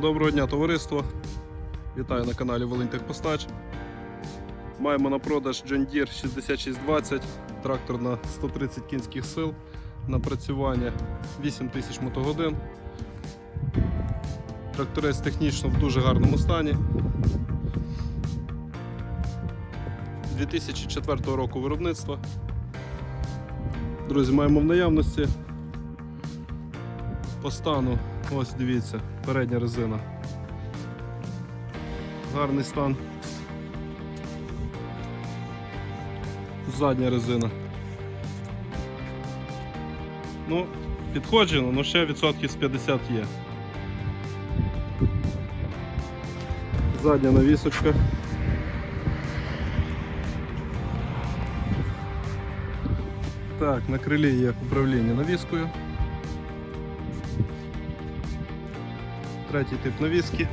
Доброго дня, товариство. Вітаю на каналі Волиньтехпостач. Маємо на продаж John Deere 6620, трактор на 130 кінських сил, напрацювання 8000 мотогодин. Тракторець технічно в дуже гарному стані. 2004 року виробництва. Друзі, маємо в наявності по стану, ось дивіться, передня резина. Гарний стан. Задня резина. Ну, підходжено, але ще відсотків з 50 є. Задня навісочка. Так, на крилі є управління навіскою. Третій тип навіски.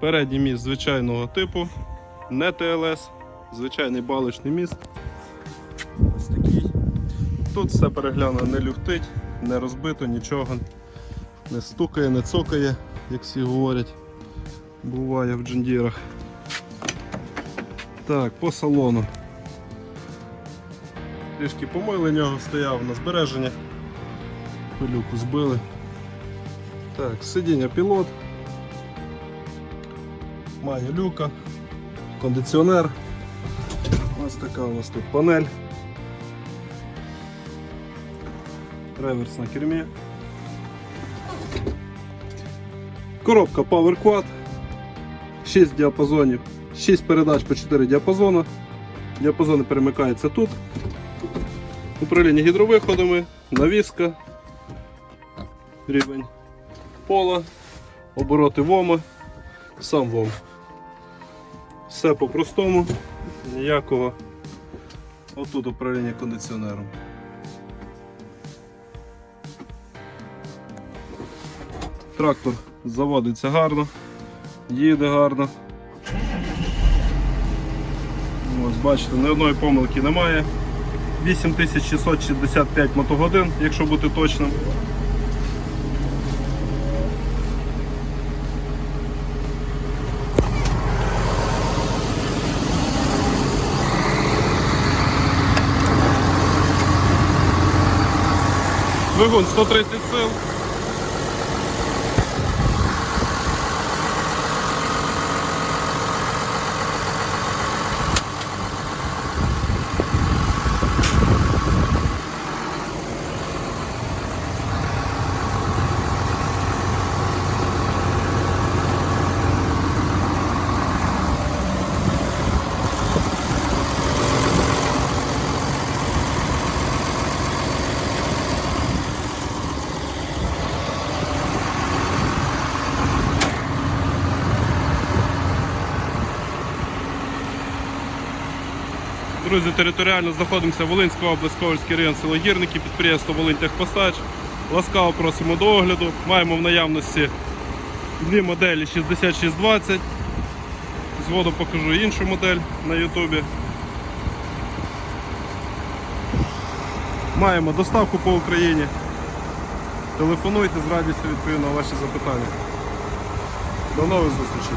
Передній міст звичайного типу, не ТЛС, звичайний балочний міст. Ось такий. Тут все переглянуло, не люфтить, не розбито, нічого, не стукає, не цокає, як всі говорять. Буває в джендірах. Так, по салону. Трішки помили нього, стояв на збереження. Пилюку збили. Так, сидіння пілот. Має люка, кондиціонер. Ось така у нас тут панель. Реверс на кермі. Коробка Power Quad. 6 діапазонів, 6 передач по 4 діапазони. Діапазони перемикаються тут. Управління гідровиходами, навіска, рівень пола, обороти вома, сам вом. Все по-простому, ніякого. Отут управління кондиціонером. Трактор заводиться гарно, їде гарно. Ось бачите, ні одної помилки немає. 8665 мотогодин, якщо бути точним. Двигун 130 сил. Друзі, територіально знаходимося Волинська область, Ковальський район, село Гірники, підприємство Волиньтехпостач. Ласкаво просимо до огляду. Маємо в наявності дві моделі 6620. Згодом покажу іншу модель на Ютубі. Маємо доставку по Україні. Телефонуйте з радістю відповім на ваші запитання. До нових зустрічей!